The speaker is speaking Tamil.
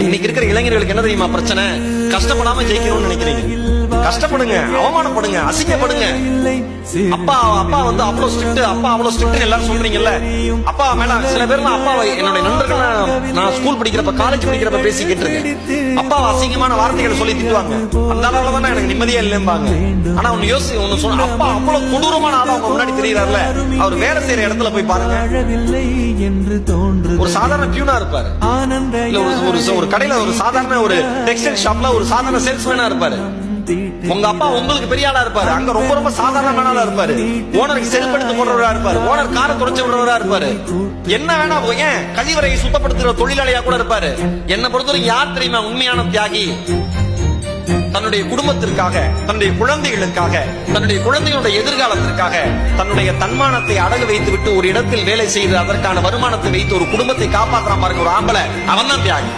இன்னைக்கு இருக்கிற இளைஞர்களுக்கு என்ன தெரியுமா பிரச்சனை? கஷ்டப்படாம ஜெயிக்கணும்னு நினைக்கிறீங்க. கஷ்டப்படுங்க அவமானப்படுங்க அசிங்கப்படுங்க. அப்பா அப்பா வந்து அவ்வளவு ஸ்ட்ரிக்ட் அப்பா அவ்வளவு ஸ்ட்ரிக்ட் எல்லாரும் சொல்றீங்கல்ல. அப்பா மேடம் சில பேர் அப்பா என்னுடைய நண்பர்கள் நான் ஸ்கூல் படிக்கிறப்ப காலேஜ் படிக்கிறப்ப பேசிக்கிட்டு இருக்கேன். அப்பா அசிங்கமான வார்த்தைகளை சொல்லி திட்டுவாங்க. அந்த அளவுல தான் எனக்கு நிம்மதியா இல்லைம்பாங்க. ஆனா ஒன்னு யோசி ஒன்னு சொன்ன அப்பா அவ்வளவு கொடூரமான ஆளா அவங்க முன்னாடி தெரியறாருல அவர் வேலை செய்யற இடத்துல போய் பாருங்க. சாதாரண பியூனா இருப்பாரு. இல்ல ஒரு ஒரு கடையில ஒரு சாதாரண ஒரு டெக்ஸ்டைல் ஷாப்ல ஒரு சாதாரண சேல்ஸ்மேனா இருப்பாரு. உங்க அப்பா உங்களுக்கு பெரிய ஆளா இருப்பாரு. அங்க ரொம்ப ரொம்ப சாதாரணமான ஆளா இருப்பாரு. ஓனருக்கு செருப்பு எடுத்து போடுறவரா இருப்பாரு. ஓனர் காரை துடைச்சு விடுறவரா இருப்பாரு. என்ன வேணா ஏன் கழிவறையை சுத்தப்படுத்துற தொழிலாளியா கூட இருப்பாரு. என்ன பொறுத்தவரைக்கும் யார் தெரியுமா உண்மையான தியாகி? தன்னுடைய குடும்பத்திற்காக தன்னுடைய குழந்தைகளுக்காக தன்னுடைய குழந்தைகளுடைய எதிர்காலத்திற்காக தன்னுடைய தன்மானத்தை அடகு வைத்து விட்டு ஒரு இடத்தில் வேலை செய்து அதற்கான வருமானத்தை வைத்து ஒரு குடும்பத்தை காப்பாற்றாம இருக்கிற ஒரு ஆம்பளை. அவன் தான் தியாகி.